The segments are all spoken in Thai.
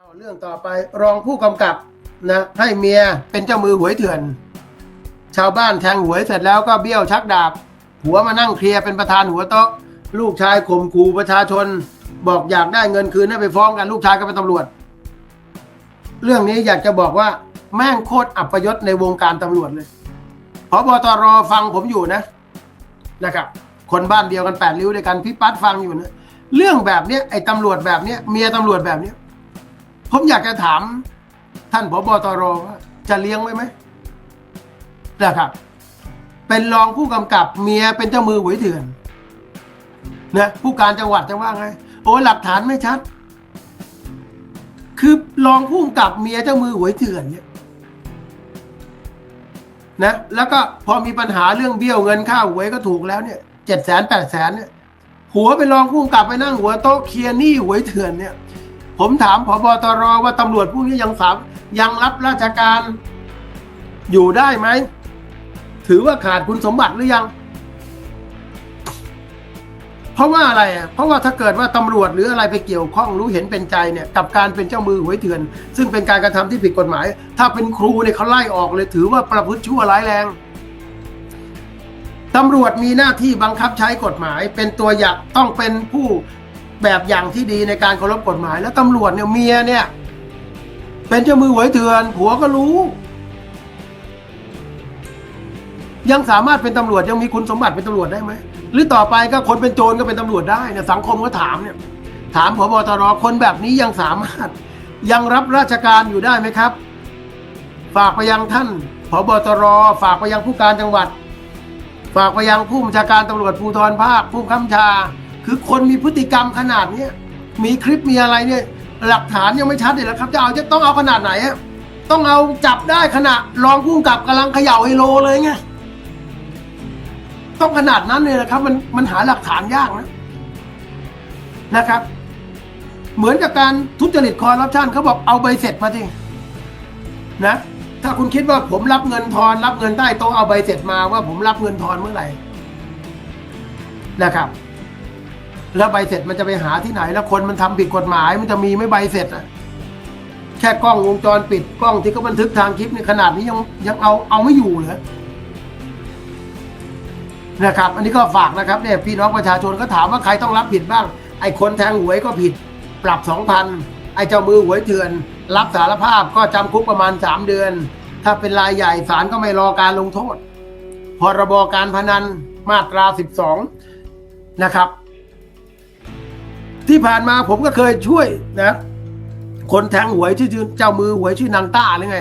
เอาเรื่องต่อไปรองผู้กำกับนะให้เมียเป็นเจ้ามือหวยเถื่อน ชาวบ้านแทงหวยเสร็จแล้วก็เบี้ยวชักดาบ หัวมานั่งเคลียร์เป็นประธานหัวโต๊ะ ลูกชายข่มขู่ประชาชน บอกอยากได้เงินคืนให้ไปฟ้องกันลูกชายก็เป็นตำรวจ เรื่องนี้อยากจะบอกว่าแม่งโคตรอับปยศในวงการตำรวจเลยพบตรฟังผมอยู่นะนะครับ คนบ้านเดียวกันแปดริ้วด้วยกันพี่ปั๊ดฟังอยู่นะเรื่องแบบเนี้ยไอ้ตำรวจแบบเนี้ยเมียตำรวจแบบเนี้ย ผมอยากจะถาม ท่านผบตรว่าจะเลี้ยงไว้ไหมนะครับ เป็นรองผู้กำกับเมียเป็นเจ้ามือหวยเถื่อนนะผู้การจังหวัดจะว่าไง โอ้หลักฐานไม่ชัด คือรองผู้กำกับเมียเจ้ามือหวยเถื่อนเนี่ยนะแล้วก็พอมีปัญหาเรื่องเบี้ยวเงินค่าหวยก็ถูกแล้วเนี่ยเจ็ดแสนแปดแสนเนี่ยหัวเป็นรองผู้กำกับไปนั่งหัวโต๊ะเคลียร์หนี้หวยเถื่อนเนี่ย ผมถามผบตรว่าตำรวจพวกนี้ยังสามยังรับราชการอยู่ได้ไหม ถือว่าขาดคุณสมบัติหรือยัง เพราะว่าอะไร เพราะว่าถ้าเกิดว่าตำรวจหรืออะไรไปเกี่ยวข้องรู้เห็นเป็นใจเนี่ย กับการเป็นเจ้ามือหวยเถื่อน ซึ่งเป็นการกระทำที่ผิดกฎหมาย ถ้าเป็นครูเนี่ยเขาไล่ออกเลย ถือว่าประพฤติชั่วร้ายแรงตำรวจมีหน้าที่บังคับใช้กฎหมาย เป็นตัวอย่างต้องเป็นผู้ แบบอย่างที่ดีในการเคารพกฎหมาย แล้วตำรวจเนี่ยเมียเนี่ย เป็นเจ้ามือหวยเถื่อนผัวก็รู้ ยังสามารถเป็นตำรวจยังมีคุณสมบัติเป็นตำรวจได้ไหมหรือต่อไปก็คนเป็นโจรก็เป็นตำรวจได้เนี่ยสังคมก็ถามเนี่ย ถามผบตรคนแบบนี้ยังสามารถยังรับราชการอยู่ได้ไหมครับ ฝากไปยังท่านผบตรฝากไปยังผู้การจังหวัด ฝากไปยังผู้บัญชาการตำรวจภูธรภาคผู้ค้ำชา คือคนมีพฤติกรรมขนาดเนี้ยมีคลิปมีอะไรเนี่ยหลักฐานยังไม่ชัดเลยแล้วครับ จะเอาจะต้องเอาขนาดไหนอะต้องเอาจับได้ขณะรองผู้กำกับกำลังเขย่าไฮโลเลยไงต้องขนาดนั้นเลยนะครับ มันมันหาหลักฐานยากนะนะครับ เหมือนกับการทุจริตคอร์รัปชันเขาบอกเอาใบเสร็จมาทีนะถ้าคุณคิดว่าผมรับเงินทอน รับเงินใต้โต๊ะเอาใบเสร็จมาว่าผมรับเงินทอนเมื่อไหร่นะครับ แล้วใบเสร็จมันจะไปหาที่ไหน แล้วคนมันทำผิดกฎหมาย มันจะมีไม่ใบเสร็จอะแค่กล้องวงจรปิดกล้องที่เขาบันทึกทางคลิปในขนาดนี้ยังยังเอาเอาไม่อยู่เลยนะครับ อันนี้ก็ฝากนะครับเนี่ยพี่น้องประชาชนก็ถามว่าใครต้องรับผิดบ้าง ไอ้คนแทงหวยก็ผิด ปรับสองพันไอ้เจ้ามือหวยเถื่อน รับสารภาพก็จำคุกประมาณสามเดือน ถ้าเป็นรายใหญ่ศาลก็ไม่รอการลงโทษพรบการพนันมาตราสิบสองนะครับ ที่ผ่านมาผมก็เคยช่วยนะ คนแทงหวยชื่อเจ้ามือหวยชื่อนางต้าหรือไง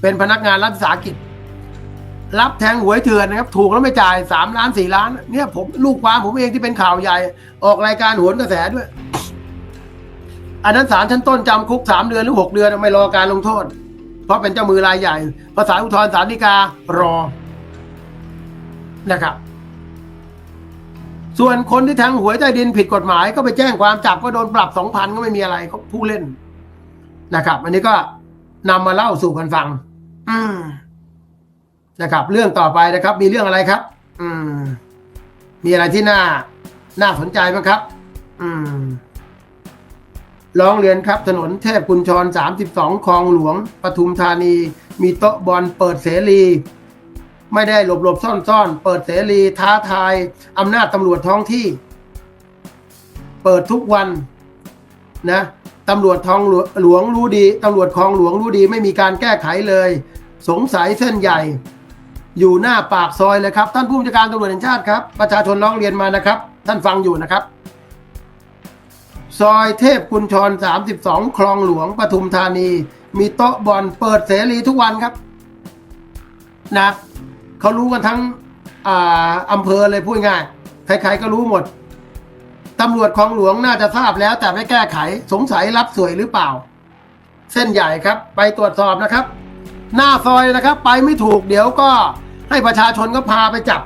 เป็นพนักงานรัฐวิสาหกิจ รับแทงหวยเถื่อนนะครับ ถูกแล้วไม่จ่ายสามล้านสี่ล้าน เนี่ยผมลูกความผมเองที่เป็นข่าวใหญ่ ออกรายการโหนกระแสด้วย อันนั้นศาลชั้นต้นจำคุกสามเดือนหรือหกเดือนไม่รอการลงโทษ เพราะเป็นเจ้ามือรายใหญ่ภาษาอุทธรณ์ศาลฎีการอนะครับ ส่วนคนที่แทงหวยใต้ดินผิดกฎหมายก็ไปแจ้งความจับก็โดนปรับสองพันก็ไม่มีอะไรเขาผู้เล่นนะครับ อันนี้ก็นำมาเล่าสู่กันฟัง อืมนะครับ เรื่องต่อไปนะครับ มีเรื่องอะไรครับ อืม มีอะไรที่น่า น่าสนใจไหมครับ อืมร้องเรียนครับ ถนนเทพกุญชร 32 คลองหลวง ปทุมธานี มีโต๊ะบอลเปิดเสรี ไม่ได้หลบหลบซ่อนซ่อนเปิดเสรีท้าทายอำนาจตำรวจท้องที่ เปิดทุกวันนะตำรวจทองหลวงรู้ดีตำรวจคลองหลวงรู้ดี ไม่มีการแก้ไขเลย สงสัยเส้นใหญ่ อยู่หน้าปากซอยเลยครับ ท่านผู้บัญชาการตำรวจแห่งชาติครับ ประชาชนร้องเรียนมานะครับ ท่านฟังอยู่นะครับ ซอยเทพกุญชร 32 คลองหลวงปทุมธานี มีโต๊ะบอลเปิดเสรีทุกวันครับนะ เขารู้กันทั้งอาอำเภอเลยพูดง่ายใครๆก็รู้หมดตำรวจคลองหลวงน่าจะทราบแล้ว แต่ไม่แก้ไขสงสัยรับสวยหรือเปล่า เส้นใหญ่ครับ ไปตรวจสอบนะครับ หน้าซอยนะครับ ไปไม่ถูกเดี๋ยวก็ให้ประชาชนก็พาไปจับ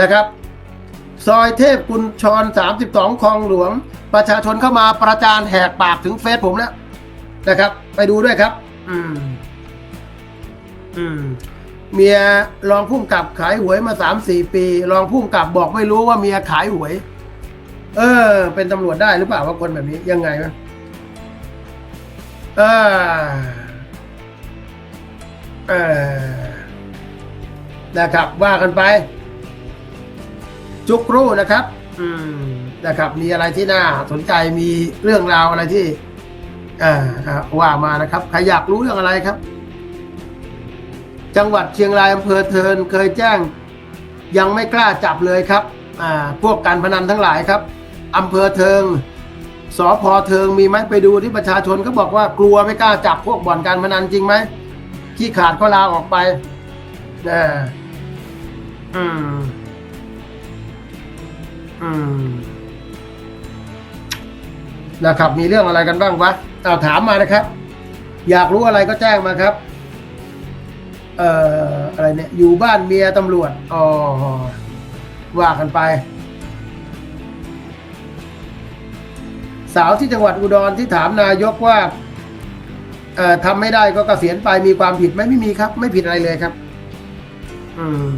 นะครับ ซอยเทพกุญชร 32คลองหลวง ประชาชนเข้ามาประจานแหกปากถึงเฟซผมแล้วนะครับ ไปดูด้วยครับ อืม อืม เมียรองพุ่มกับขายหวยมาสามสี่ปี รองพุ่มกับบอกไม่รู้ว่าเมียขายหวย เออ เป็นตำรวจได้หรือเปล่าว่าคนแบบนี้ยังไงวะเออเออนะครับว่ากันไป จุกรู้นะครับ อืมนะครับ มีอะไรที่น่าสนใจมีเรื่องราวอะไรที่ อ่าอ่าว่ามานะครับใครอยากรู้เรื่องอะไรครับ จังหวัดเชียงรายอำเภอเทินเคยแจ้ง ยังไม่กล้าจับเลยครับพวกการพนันทั้งหลายครับอำเภอเทิงสพเทิงมีไหมไปดูที่ประชาชนเขาบอกว่ากลัวไม่กล้าจับพวกบ่อนการพนันจริงไหมขี้ขาดก็ลาออกไปเอออืม อืมนะครับ มีเรื่องอะไรกันบ้างวะเอาถามมานะครับ อยากรู้อะไรก็แจ้งมาครับ เอ่ออะไรเนี่ยอยู่บ้านเมียตำรวจอ๋อว่ากันไป สาวที่จังหวัดอุดรที่ถามนายกว่าเอ่อทำไม่ได้ก็เกษียณไปมีความผิดไหมไม่มีครับ ไม่ผิดอะไรเลยครับ อืม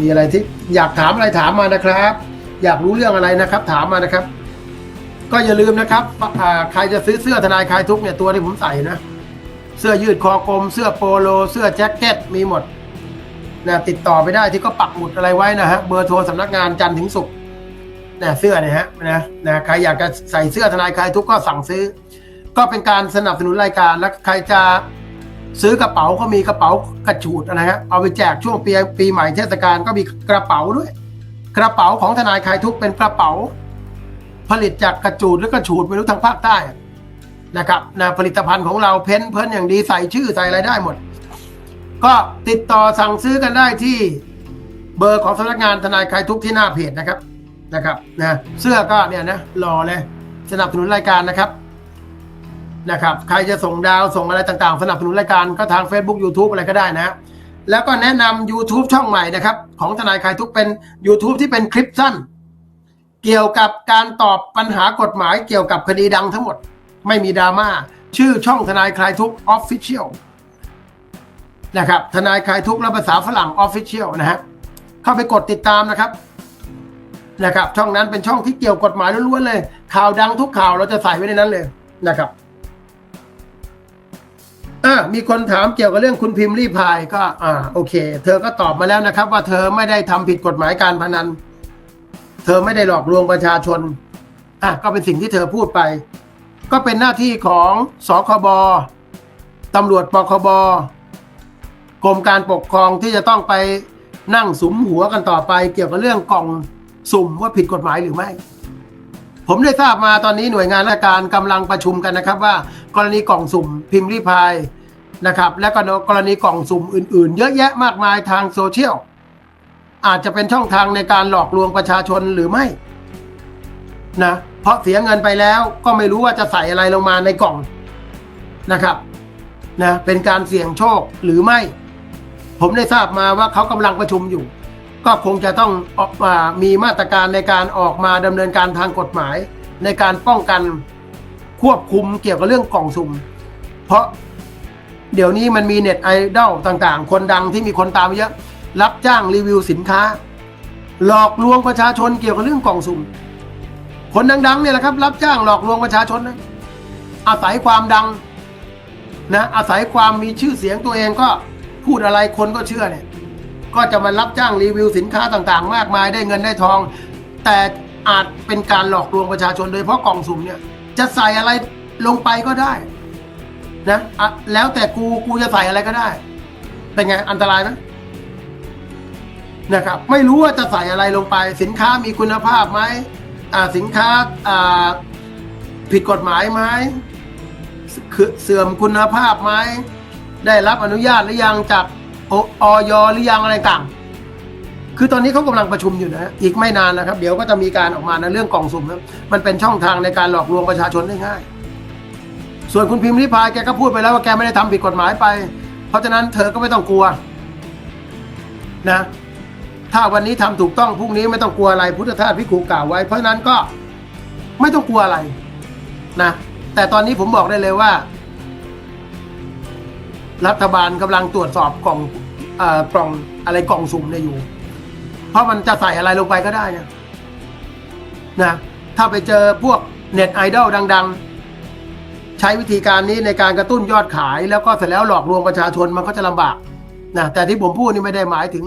มีอะไรที่อยากถามอะไรถามมานะครับ อยากรู้เรื่องอะไรนะครับ ถามมานะครับ ก็อย่าลืมนะครับใครจะซื้อเสื้อทนายคลายทุกเนี่ยตัวที่ผมใส่นะ เสื้อยืดคอกลม เสื้อโปโล เสื้อแจ็คเก็ตมีหมดนะติดต่อไปได้ที่ก็ปักหมุดอะไรไว้นะฮะเบอร์โทรสำนักงานจันทร์ถึงศุกร์นะเสื้อเนี่ยฮะนะนะใครอยากจะใส่เสื้อทนายคลายทุกข์ก็สั่งซื้อ ก็เป็นการสนับสนุนรายการแล้วใครจะซื้อกระเป๋าก็มีกระเป๋ากระจูดนะฮะเอาไปแจกช่วงปีปีใหม่เทศกาลก็มีกระเป๋าด้วย กระเป๋าของทนายคลายทุกข์เป็นกระเป๋า ผลิตจากกระจูดหรือกระฉูดไม่รู้ทางภาคใต้ นะครับนะผลิตภัณฑ์ของเราเพ้นเพ้นอย่างดีใส่ชื่อใส่อะไรได้หมด ก็ติดต่อสั่งซื้อกันได้ที่เบอร์ของสำนักงานทนายคลายทุกที่หน้าเพจนะครับนะครับนะเสื้อก็เนี่ยนะรอเลยสนับสนุนรายการนะครับนะครับ ใครจะส่งดาวส่งอะไรต่างๆ สนับสนุนรายการก็ทาง Facebook YouTube อะไรก็ได้นะ แล้วก็แนะนำ YouTube ช่องใหม่นะครับ ของทนายคลายทุกเป็น YouTube ที่เป็นคลิปสั้น เกี่ยวกับการตอบปัญหากฎหมายเกี่ยวกับคดีดังทั้งหมด ไม่มีดราม่าชื่อช่องทนายคลายทุกออฟฟิเชียลนะครับทนายคลายทุกและภาษาฝรั่งออฟฟิเชียลนะฮะเข้าไปกดติดตามนะครับนะครับ ช่องนั้นเป็นช่องที่เกี่ยวกฎหมายล้วนๆเลย ข่าวดังทุกข่าวเราจะใส่ไว้ในนั้นเลยนะครับอ่ามีคนถามเกี่ยวกับเรื่องคุณพิมพ์รีพายก็ อ่า โอเค เธอก็ตอบมาแล้วนะครับ ว่าเธอไม่ได้ทำผิดกฎหมายการพนัน เธอไม่ได้หลอกลวงประชาชนอะก็เป็นสิ่งที่เธอพูดไป ก็เป็นหน้าที่ของสคบตำรวจปคบกรมการปกครองที่จะต้องไปนั่งสุมหัวกันต่อไป เกี่ยวกับเรื่องกล่องสุ่มว่าผิดกฎหมายหรือไม่ ผมได้ทราบมาตอนนี้หน่วยงานราชการกำลังประชุมกันนะครับ ว่า กรณีกล่องสุ่มพิมพ์รีพายนะครับ และก็กรณีกล่องสุ่มอื่น ๆ เยอะแยะมากมายทางโซเชียลอาจจะเป็นช่องทางในการหลอกลวงประชาชนหรือไม่นะ เพราะเสียเงินไปแล้วก็ไม่รู้ว่าจะใส่อะไรลงมาในกล่องนะครับนะเป็นการเสี่ยงโชคหรือไม่ ผมได้ทราบมาว่าเขากำลังประชุมอยู่ ก็คงจะต้องออกมามีมาตรการในการออกมาดำเนินการทางกฎหมาย ในการป้องกันควบคุมเกี่ยวกับเรื่องกล่องสุ่ม เพราะเดี๋ยวนี้มันมีเน็ตไอดอลต่างๆ คนดังที่มีคนตามเยอะ รับจ้างรีวิวสินค้า หลอกลวงประชาชนเกี่ยวกับเรื่องกล่องสุ่ม คนดังๆเนี่ยแหละครับ รับจ้างหลอกลวงประชาชนนะอาศัยความดังนะอาศัยความมีชื่อเสียงตัวเองก็พูดอะไรคนก็เชื่อเนี่ย ก็จะมารับจ้างรีวิวสินค้าต่างๆ มากมายได้เงินได้ทอง แต่อาจเป็นการหลอกลวงประชาชนโดยเฉพาะกล่องสุ่มเนี่ย จะใส่อะไรลงไปก็ได้นะอะแล้วแต่กูกูจะใส่อะไรก็ได้ เป็นไงอันตรายไหมนะครับ ไม่รู้ว่าจะใส่อะไรลงไป สินค้ามีคุณภาพไหม สินค้าอ่าผิดกฎหมายไหมเสื่อมคุณภาพไหมได้รับอนุญาตหรือยังจากออยหรือยังอะไรต่างคือตอนนี้เขากำลังประชุมอยู่นะฮะอีกไม่นานนะครับ เดี๋ยวก็จะมีการออกมาในเรื่องกล่องสุ่มนะมันเป็นช่องทางในการหลอกลวงประชาชนได้ง่าย ส่วนคุณพิมพ์ริพายแกก็พูดไปแล้วว่าแกไม่ได้ทำผิดกฎหมายไป เพราะฉะนั้นเธอก็ไม่ต้องกลัวนะ ถ้าวันนี้ทำถูกต้องพรุ่งนี้ไม่ต้องกลัวอะไรพุทธทาสพิคูกล่าวไว้ เพราะนั้นก็ไม่ต้องกลัวอะไรนะแต่ตอนนี้ผมบอกได้เลยว่า รัฐบาลกำลังตรวจสอบกล่องเอ่อกล่องอะไรกล่องสุ่มเนี่ยอยู่ เพราะมันจะใส่อะไรลงไปก็ได้นี่ยนะถ้าไปเจอพวกเน็ตไอดอลดัง ๆ ใช้วิธีการนี้ในการกระตุ้นยอดขาย แล้วก็เสร็จแล้วหลอกลวงประชาชนมันก็จะลำบากนะแต่ที่ผมพูดนี่ไม่ได้หมายถึง